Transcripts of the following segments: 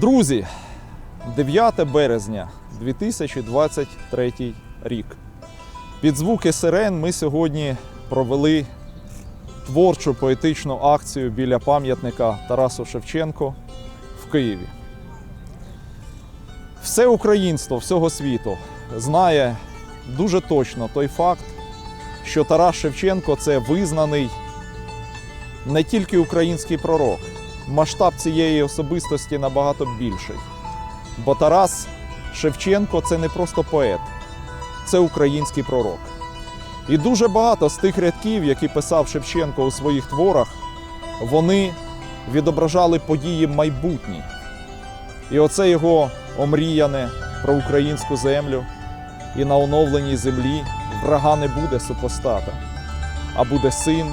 Друзі, 9 березня 2023 рік. Під звуки сирен ми сьогодні провели творчу поетичну акцію біля пам'ятника Тарасу Шевченко в Києві. Все українство всього світу знає дуже точно той факт, що Тарас Шевченко це визнаний не тільки український пророк, масштаб цієї особистості набагато більший. Бо Тарас Шевченко це не просто поет, це український пророк. І дуже багато з тих рядків, які писав Шевченко у своїх творах, вони відображали події майбутні. І оце його омріяне про українську землю, і на оновленій землі врага не буде супостата, а буде син,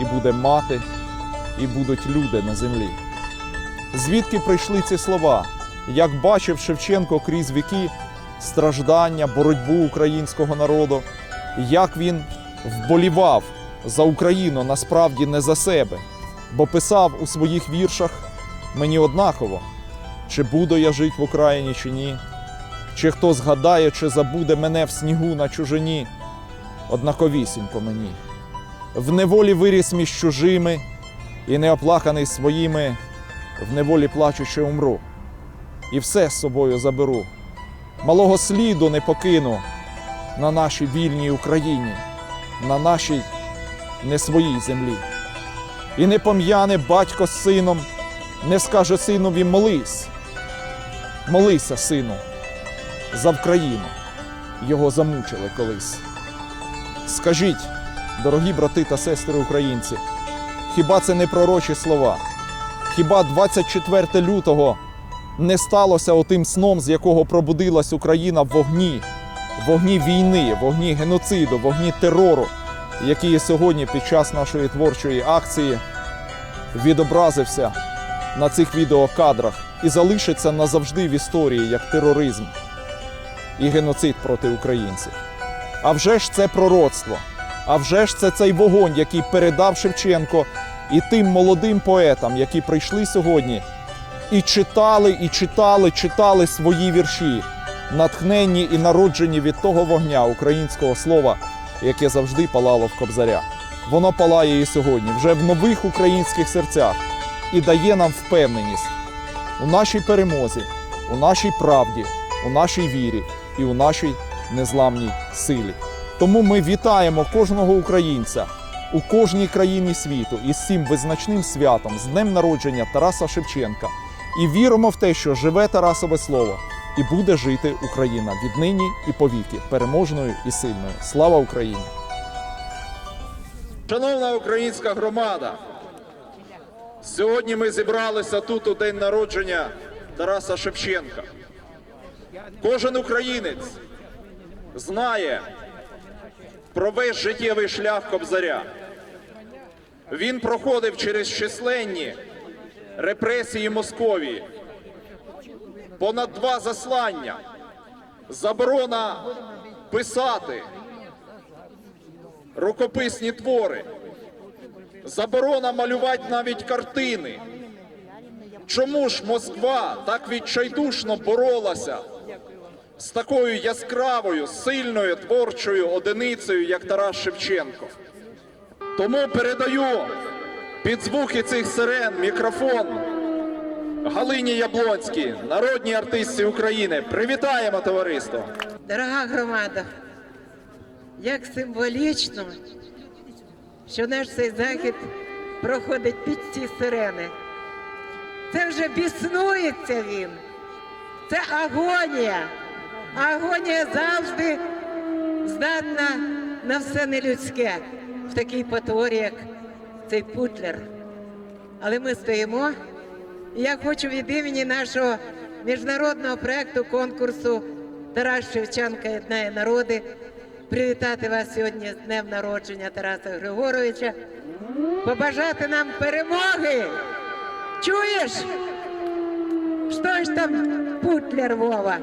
і буде мати, і будуть люди на землі. Звідки прийшли ці слова? Як бачив Шевченко крізь віки страждання, боротьбу українського народу, як він вболівав за Україну насправді не за себе, бо писав у своїх віршах мені однаково, чи буду я жити в Україні, чи ні, чи хто згадає, чи забуде мене в снігу на чужині, однаковісінько мені. В неволі виріс між чужими і неоплаканий своїми, в неволі плачучи умру, і все з собою заберу. Малого сліду не покину на нашій вільній Україні, на нашій не своїй землі. І не пом'яне батько з сином, не скаже синові молись. Молися, сину, за Вкраїну. Його замучили колись. Скажіть, дорогі брати та сестри українці, хіба це не пророчі слова? Хіба 24 лютого не сталося отим сном, з якого пробудилась Україна в вогні, вогні війни, вогні геноциду, вогні терору, який сьогодні під час нашої творчої акції відобразився на цих відеокадрах і залишиться назавжди в історії як тероризм і геноцид проти українців. А вже ж це пророцтво, а вже ж це цей вогонь, який передав Шевченко і тим молодим поетам, які прийшли сьогодні і читали, і читали, читали свої вірші, натхненні і народжені від того вогня українського слова, яке завжди палало в кобзаря. Воно палає і сьогодні, вже в нових українських серцях, і дає нам впевненість у нашій перемозі, у нашій правді, у нашій вірі і у нашій незламній силі. Тому ми вітаємо кожного українця у кожній країні світу із цим визначним святом, з днем народження Тараса Шевченка. І віримо в те, що живе Тарасове слово і буде жити Україна віднині і повіки, переможною і сильною. Слава Україні! Шановна українська громада, сьогодні ми зібралися тут у день народження Тараса Шевченка. Кожен українець знає про весь життєвий шлях Кобзаря. Він проходив через численні репресії Московії, понад два заслання, заборона писати, рукописні твори, заборона малювати навіть картини. Чому ж Москва так відчайдушно боролася з такою яскравою, сильною творчою одиницею, як Тарас Шевченко? Тому передаю під звуки цих сирен мікрофон Галині Яблонській, народній артистці України. Привітаємо товариство! Дорога громада, як символічно, що наш цей захід проходить під ці сирени. Це вже біснується він. Це агонія. Агонія завжди здатна на все нелюдське в такій потворі, як цей путлер. Але ми стоїмо. І я хочу від імені нашого міжнародного проекту конкурсу Тарас Шевченка єднає народи привітати вас сьогодні з днем народження Тараса Григоровича, побажати нам перемоги. Чуєш? Що ж там путлер Вова?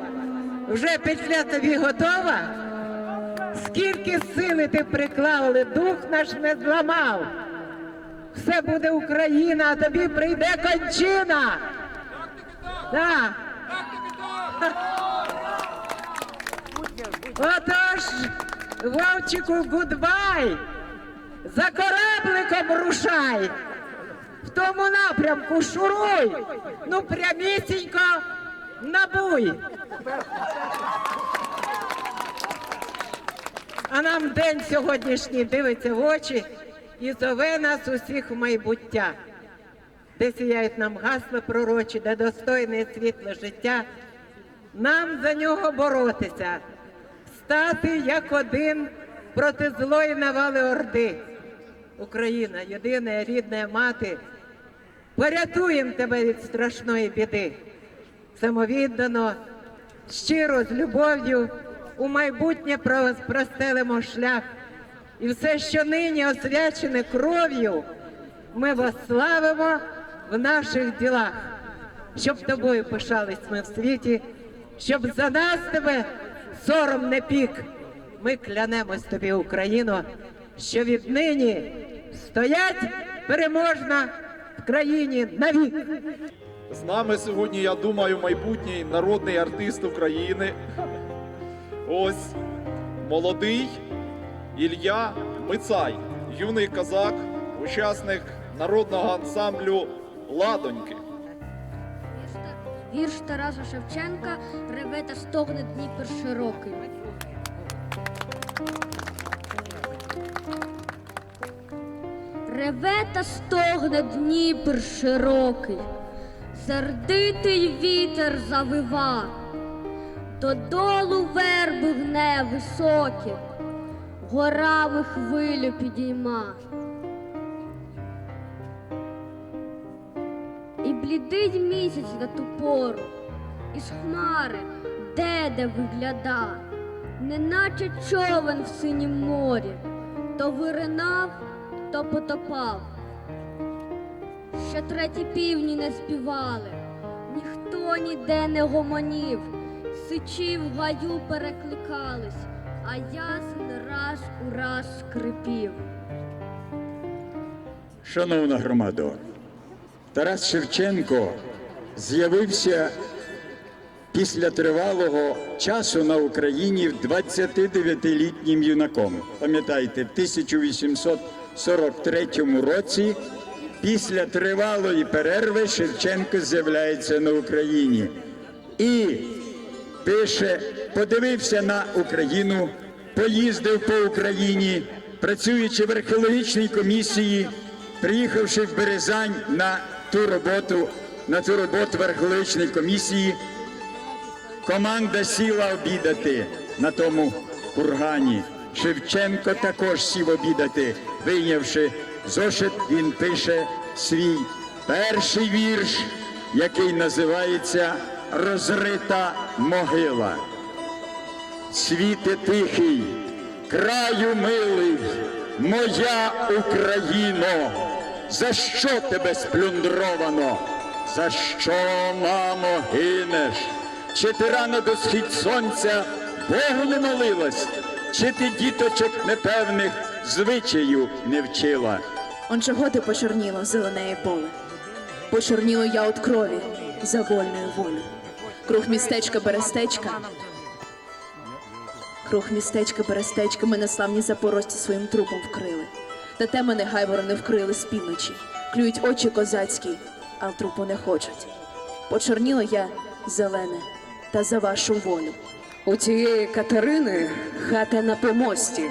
Вже петля тобі готова? Скільки сили ти приклав, але дух наш не зламав. Все буде Україна, а тобі прийде кончина. Да. Отож, Вовчику, гудбай! За корабликом рушай! В тому напрямку шуруй! Ну прямісінько набуй! А нам день сьогоднішній дивиться в очі і зове нас усіх в майбуття, де сіяють нам гасла пророчі, де достойне і світле життя. Нам за нього боротися, стати як один проти злої навали орди. Україна, єдина рідна мати, порятуємо тебе від страшної біди. Самовіддано, щиро з любов'ю у майбутнє простелимо шлях. І все, що нині освячене кров'ю, ми восславимо в наших ділах, щоб тобою пишались ми в світі, щоб за нас тебе сором не пік. Ми клянемось тобі, Україно, що віднині стоять переможна в країні навік. З нами сьогодні, я думаю, майбутній народний артист України. Ось молодий Ілля Мицай, юний козак, учасник народного ансамблю Ладоньки. Вірш Тараса Шевченка реве та стогне Дніпр широкий. Реве та стогне Дніпр широкий, сердитий вітер завива, додолу верби гне високі, горами хвилю підійма. І блідий місяць на ту пору, із хмари де де вигляда, неначе човен в синім морі, то виринав, то потопав. Ще треті півні не співали, ніхто ніде не гомонів, сичі в гаю перекликались, а ясен раз у раз скрипів. Шановна громадо, Тарас Шевченко з'явився після тривалого часу на Україні 29-літнім юнаком. Пам'ятаєте, в 1843 році, після тривалої перерви, Шевченко з'являється на Україні і пише, подивився на Україну, поїздив по Україні, працюючи в археологічній комісії, приїхавши в Березань на ту роботу, на ту роботу в археологічній комісії, команда сіла обідати на тому кургані. Шевченко також сів обідати, вийнявши зошит, він пише свій перший вірш, який називається Розрита могила. Світе тихий, краю милий, моя Україно, за що тебе сплюндровано? За що, мамо, гинеш? Чи ти рано до схід сонця Богу не молилась? Чи ти діточок непевних звичаю не вчила? Он чого ти почорніло зеленеє поле? Почорніло я от крові за вольною волю. Круг містечка Берестечка. Круг містечка Берестечка мене славні запорожці своїм трупом вкрили. Та те мене гайвори не вкрили з півночі. Клюють очі козацькі, а трупу не хочуть. Почорніло я зелене та за вашу волю. У тієї Катерини хата на помості,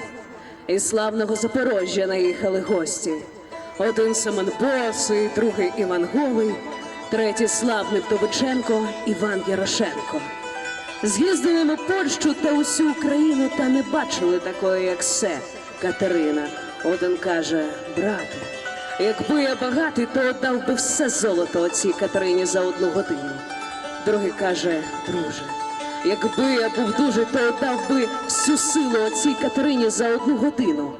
із славного Запорожжя наїхали гості. Один Семен Босий, другий Іван Голий, третій славний Вдовиченко, Іван Ярошенко. З'їздили ми Польщу та усю Україну, та не бачили такої, як се, Катерина. Один каже, брате, якби я багатий, то отдав би все золото оцій Катерині за одну годину. Другий каже, друже, якби я був дуже, то отдав би всю силу оцій Катерині за одну годину.